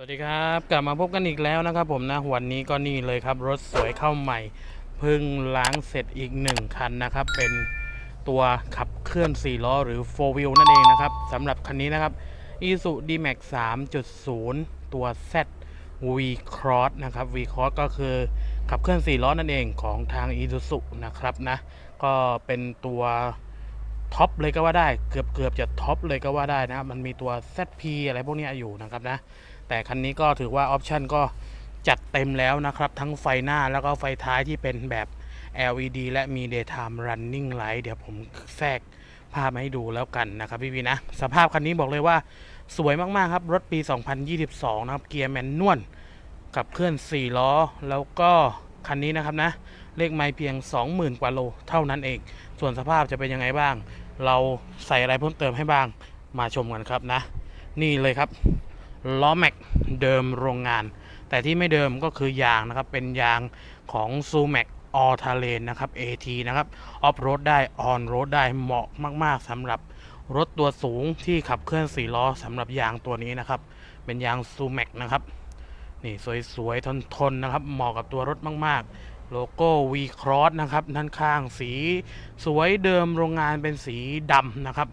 วัสดีครับ กลับมาพบกันอีกแล้วนะครับผมนะวันนี้ก็นี่เลยครับ รถสวยเข้าใหม่เพิ่งล้างเสร็จอีกหนึ่งคันนะครับ เป็นตัวขับเคลื่อน 4 ล้อหรือ 4 wheel นั่นเองนะครับสำหรับคันนี้นะครับ Isuzu D-Max 3.0 ตัว Z V Cross นะครับ V Cross ก็คือขับเคลื่อน 4 ล้อนั่นเองของทาง Isuzu นะครับนะ ก็เป็นตัวท็อปเลยก็ว่าได้เกือบเกือบจะท็อปเลยก็ว่าได้นะ มันมีตัว ZP อะไรพวกนี้อยู่นะครับนะ แต่คันนี้ก็ถือว่าออปชันก็จัดเต็มแล้วนะครับ ทั้งไฟหน้าแล้วก็ไฟท้ายที่เป็นแบบ LED และมี daytime running light เดี๋ยวผมแทรกภาพมาให้ดูแล้วกันนะครับพี่วีนะ สภาพคันนี้บอกเลยว่าสวยมาก ๆ ครับ รถปี 2022 นะครับ เกียร์แมนนวลกับเคลื่อน 4 ล้อ แล้วก็คันนี้นะครับนะ เลขไม้เพียง 20,000 กว่าโล เท่านั้นเอง ส่วนสภาพจะเป็นยังไงบ้าง เราใส่อะไรเพิ่มเติมให้บ้างมาชมกันครับนะ นี่เลยครับ ล้อแม็กเดิมโรงงาน แต่ที่ไม่เดิมก็คือยางนะครับ เป็นยางของ z u m a x All Terrain นะครับ AT นะครับออฟโรดได้ออนโรดได้เหมาะมาก ๆสำหรับรถตัวสูงที่ขับเคลื่อน4ล้อสำหรับยางตัวนี้นะครับ เป็นยาง z u m a x นะครับ นี่สวยๆ ทนๆ นะครับ เหมาะกับตัวรถมากๆ โลโก้ V Cross นะครับด้านข้างสีสวยเดิมโรงงานเป็นสีดำนะครับ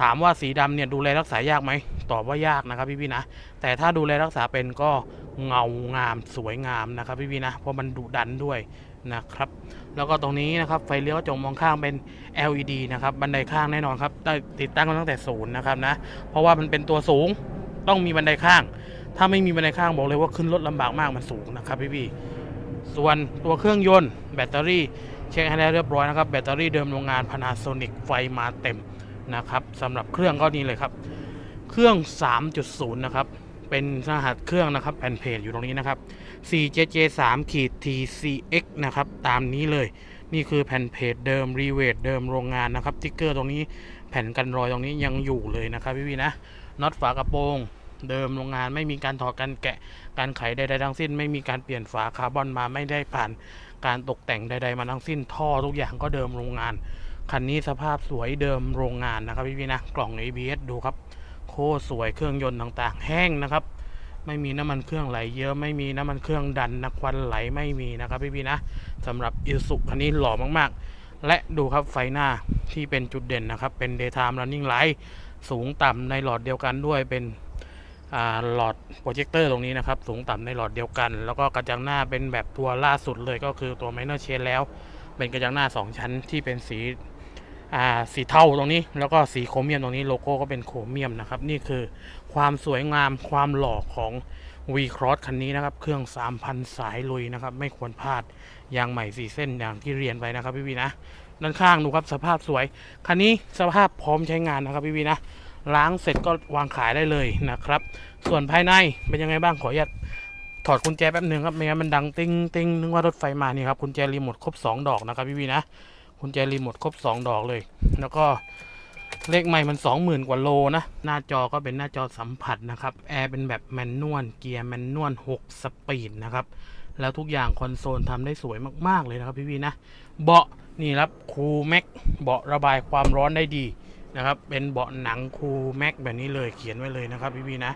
ถามว่าสีดำเนี่ยดูแลรักษายากไหมตอบว่ายากนะครับพี่พี่นะ แต่ถ้าดูแลรักษาเป็นก็เงางามสวยงามนะครับพี่พี่นะ เพราะมันดุดันด้วยนะครับ แล้วก็ตรงนี้นะครับไฟเลี้ยวกระจกมองข้างเป็น LED นะครับบันไดข้างแน่นอนครับได้ติดตั้งมาตั้งแต่ศูนย์นะครับนะ เพราะว่ามันเป็นตัวสูงต้องมีบันไดข้าง ถ้าไม่มีบันไดข้างบอกเลยว่าขึ้นรถลำบากมากมันสูงนะครับพี่พี่ส่วนตัวเครื่องยนต์แบตเตอรี่เช็คให้แล้เรียบร้อยนะครับแบตเตอรี่เดิมโรงงาน Panasonic ไฟมาเต็ม นะครับสำหรับเครื่องก็นี่เลยครับ เครื่อง 3.0 นะครับ เป็นรหัสเครื่องนะครับแผ่นเพจอยู่ตรงนี้นะครับ 4JJ3 ขีด TCX นะครับ ตามนี้เลย นี่คือแผ่นเพจเดิม รีเวทเดิมโรงงานนะครับติ๊กเกอร์ตรงนี้แผ่นกันรอยตรงนี้ยังอยู่เลยนะครับพี่พี่นะน็อตฝากระโปรงเดิมโรงงานไม่มีการถอดการแกะการไขใดๆทั้งสิ้น ไม่มีการเปลี่ยนฝาคาร์บอนมาไม่ได้ผ่านการตกแต่งใด ๆ มาทั้งสิ้นท่อทุกอย่างก็เดิมโรงงาน คันนี้สภาพสวยเดิมโรงงานนะครับพี่พี่นะกล่อง ABS ดูครับ โคตรสวยเครื่องยนต์ต่างๆ แห้งนะครับ ไม่มีน้ำมันเครื่องไหลเยอะไม่มีน้ำมันเครื่องดันนะควันไหลไม่มีนะครับพี่พี่นะสำหรับอิสุคันนี้หล่อมากๆ และดูครับไฟหน้าที่เป็นจุดเด่นนะครับ เป็น daytime running light สูงต่ำในหลอดเดียวกันด้วยเป็นหลอดโปรเจคเตอร์ตรงนี้นะครับ สูงต่ำในหลอดเดียวกัน แล้วก็กระจังหน้าเป็นแบบตัวล่าสุดเลยก็คือตัว minor change แล้ว เป็นกระจังหน้า 2 ชั้นที่เป็นสี สีเทาตรงนี้ แล้วก็สีโครเมียมตรงนี้โลโก้ก็เป็นโครเมียมนะครับ นี่คือความสวยงามความหล่อของ V Cross คันนี้นะครับ เครื่อง 3,000 สายลุยนะครับ ไม่ควรพลาดยางใหม่4เส้นอย่างที่เรียนไปนะครับพี่วีนะด้านข้างดูครับสภาพสวย คันนี้สภาพพร้อมใช้งานนะครับพี่วีนะล้างเสร็จก็วางขายได้เลยนะครับ ส่วนภายในเป็นยังไงบ้างขออนุญาตถอดกุญแจแป๊บหนึ่งครับไม่งั้นมันดังติ้งติ้งนึกว่ารถไฟมานี่ครับกุญแจรีโมทครบสองดอกนะครับพี่วีนะ กุญแจรีโมทครบ 2 ดอกเลย แล้วก็เลขใหม่มัน 20,000 กว่าโลนะ หน้าจอก็เป็นหน้าจอสัมผัสนะครับ แอร์เป็นแบบแมนนวล เกียร์แมนนวล 6 สปีดนะครับ แล้วทุกอย่างคอนโซลทำได้สวยมาก ๆ เลยนะครับพี่พี่นะ เบาะนี่ครับคูแม็กเบาะระบายความร้อนได้ดีนะครับ เป็นเบาะหนังคูแม็กแบบนี้เลยเขียนไว้เลยนะครับพี่พี่นะ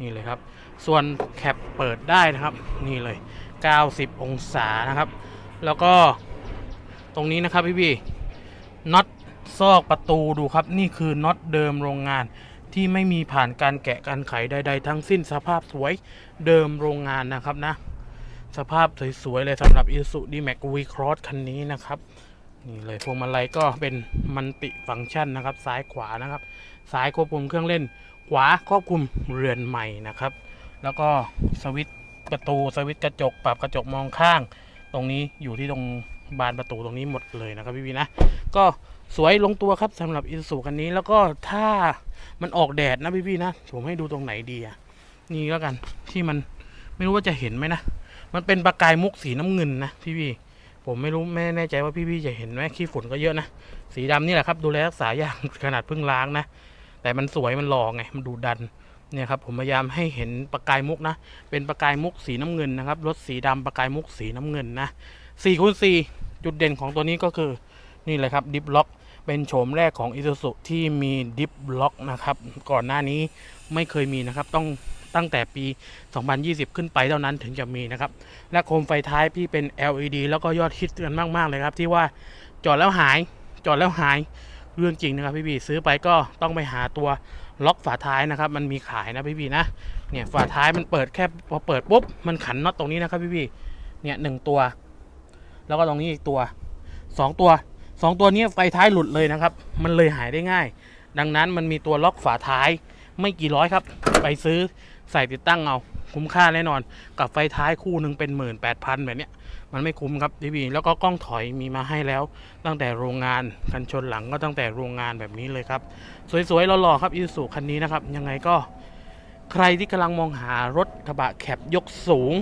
นี่เลยครับ ส่วนแคปเปิดได้นะครับ นี่เลย 90 องศานะครับ แล้วก็ ตรงนี้นะครับพี่พี่น็อตซอกประตูดูครับนี่คือน็อตเดิมโรงงานที่ไม่มีผ่านการแกะการไขใด ๆ ทั้งสิ้นสภาพสวยเดิมโรงงานนะครับนะ สภาพสวยๆเลยสำหรับ i s u d m a x V Cross คันนี้นะครับนี่เลยพวงมาลัยก็เป็นมันติฟังก์ชันนะครับ ซ้ายขวานะครับ ซ้ายควบคุมเครื่องเล่น ขวาควบคุมเรือนใหม่นะครับ แล้วก็สวิตช์ประตูสวิตช์กระจก ปรับกระจกมองข้าง ตรงนี้อยู่ที่ตรง บานประตูตรงนี้หมดเลยนะครับพี่พีนะ ก็สวยลงตัวครับสำหรับอินสุคันนี้แล้วก็ถ้ามันออกแดดนะพี่พี่ๆนะผมให้ดูตรงไหนดีอะนี่แล้วกันที่มันไม่รู้ว่าจะเห็นไหมนะมันเป็นประกายมุกสีน้ำเงินนะพี่พี่ๆผมไม่รู้ไม่แน่ใจว่าพี่พี่ๆจะเห็นไหมขี้ฝุ่นก็เยอะนะสีดำนี่แหละครับ ดูแลรักษายากขนาดเพิ่งล้างนะแต่มันสวยมันหล่อไงมันดูดันเนี่ยครับผมพยายามให้เห็นประกายมุกนะ เป็นประกายมุกสีน้ำเงินนะครับรถสีดำประกายมุกสีน้ำเงินนะ4คูณ4 จุดเด่นของตัวนี้ก็คือนี่เลยครับดิฟล็อกเป็นโฉมแรกของ i s u z u ที่มีดิฟล็อกนะครับ ก่อนหน้านี้ไม่เคยมีนะครับ ต้องตั้งแต่ปี 2020 ขึ้นไปเท่านั้นถึงจะมีนะครับ และโคมไฟท้ายพี่เป็น LED แล้วก็ยอดฮิตกันมากๆเลยครับ ที่ว่าจอดแล้วหาย จอดแล้วหายเรื่องจริงนะครับพี่บีซื้อไปก็ต้องไปหาตัวล็อกฝาท้ายนะครับ มันมีขายนะพี่บีนะเนี่ยฝาท้ายมันเปิดแค่พอเปิดปุ๊บมันขันน็อตตรงนี้นะครับพี่บีเนี่ยหนึ่งตัว แล้วก็ตรงนี้อีกตัวสองตัวสองตัวนี้ไฟท้ายหลุดเลยนะครับ มันเลยหายได้ง่าย ดังนั้นมันมีตัวล็อกฝาท้ายไม่กี่ร้อยครับ ไปซื้อใส่ติดตั้งเอา คุ้มค่าแน่นอน กับไฟท้ายคู่หนึ่งเป็นหมื่นแปดพันแบบเนี้ยมันไม่คุ้มครับพี่บีแล้วก็กล้องถอยมีมาให้แล้ว ตั้งแต่โรงงานกันชนหลังก็ตั้งแต่โรงงานแบบนี้เลยครับ สวยๆหล่อๆครับอีสุคันนี้นะครับ ยังไงก็ใครที่กำลังมองหารถกระบะแคบยกสูง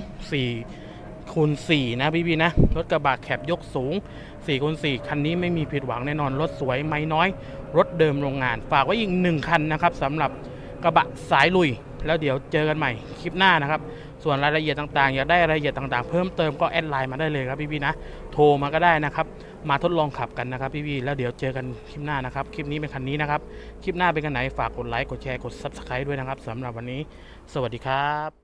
4 คูณ4นะพี่บีนะ รถกระบะแคบยกสูง4คูณ4คันนี้ไม่มีผิดหวังแน่นอน รถสวยไม่น้อย รถเดิมโรงงาน ฝากไว้อีกหนึ่งคันนะครับสำหรับกระบะสายลุย แล้วเดี๋ยวเจอกันใหม่คลิปหน้านะครับ ส่วนรายละเอียดต่างๆ อยากได้รายละเอียดต่างๆ เพิ่มเติมก็แอดไลน์มาได้เลยครับพี่ๆนะ โทรมาก็ได้นะครับ มาทดลองขับกันนะครับพี่ๆแล้วเดี๋ยวเจอกันคลิปหน้านะครับ คลิปนี้เป็นคันนี้นะครับ คลิปหน้าเป็นคันไหนฝากกดไลค์ กดแชร์ กด Subscribe ด้วยนะครับสำหรับวันนี้ สวัสดีครับ